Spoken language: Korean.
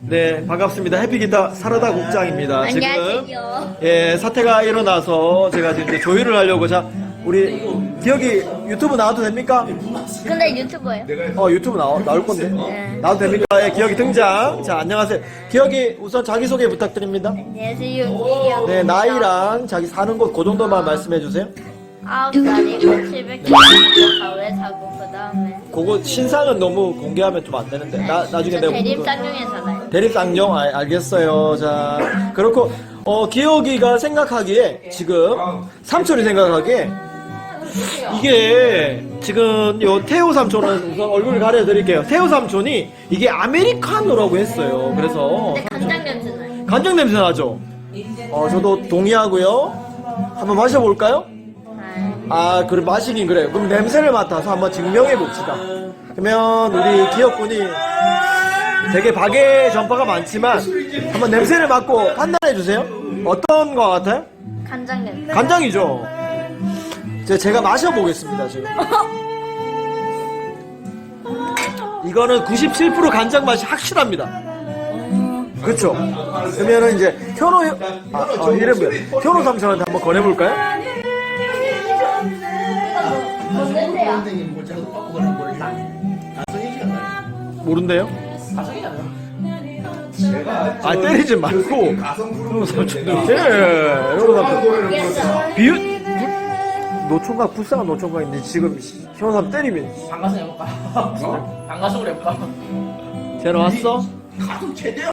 네, 반갑습니다. 해피기타 사라다 국장입니다. 지금 안녕하세요. 예, 사태가 일어나서 제가 지금 이제 조율을 하려고 자 우리 기억이 유튜브 나와도 됩니까? 근데 유튜버예요? 어, 유튜브 나오, 나올 건데. 네. 나와도 됩니까? 예, 기억이 등장. 자, 안녕하세요. 기억이 우선 자기소개 부탁드립니다. 안녕하세요. 유기요. 네, 나이랑 자기 사는 곳 그 정도만 말씀해 주세요. 아홉 살이고 700km 가오에 사고 그 다음에 그거 신상은 너무 공개하면 좀 안 되는데. 나, 나중에 저 내가 대립 그거- 쌍용에 살아요. 대립쌍용 아, 알겠어요. 자 그렇고 어 기억이가 생각하기에 지금 삼촌이 생각하기에 이게 지금 요 태호 삼촌은 우선 얼굴 가려드릴게요. 태호 삼촌이 이게 아메리카노라고 했어요. 그래서 근데 간장 냄새 나요. 간장 냄새 나죠. 어 저도 동의하고요. 한번 마셔볼까요? 아, 아, 그래, 마시긴 그래요. 그럼 냄새를 맡아서 한번 증명해 봅시다. 그러면 우리 기억군이 되게 박의 전파가 많지만 한번 냄새를 맡고 판단해 주세요. 어떤 거 같아요? 간장 냄새. 간장이죠. 이제 제가 마셔보겠습니다, 지금. 이거는 97% 간장 맛이 확실합니다. 그렇죠. 그러면은 이제 현호 아, 아 이름이 현호 삼촌한테 한번 권해볼까요? 뭘 자꾸 바꾸는 걸 가성이지 않나요? 모른대요? 가성이잖아요. 아 때리지 말고 가성 현호 삼촌 예 알겠어. 비웃 노총각 불쌍한 노총각인데 지금 삼촌 때리면 방가성 해볼까? 방가성으로 해볼까? 쟤는 왔어? 가성 최대한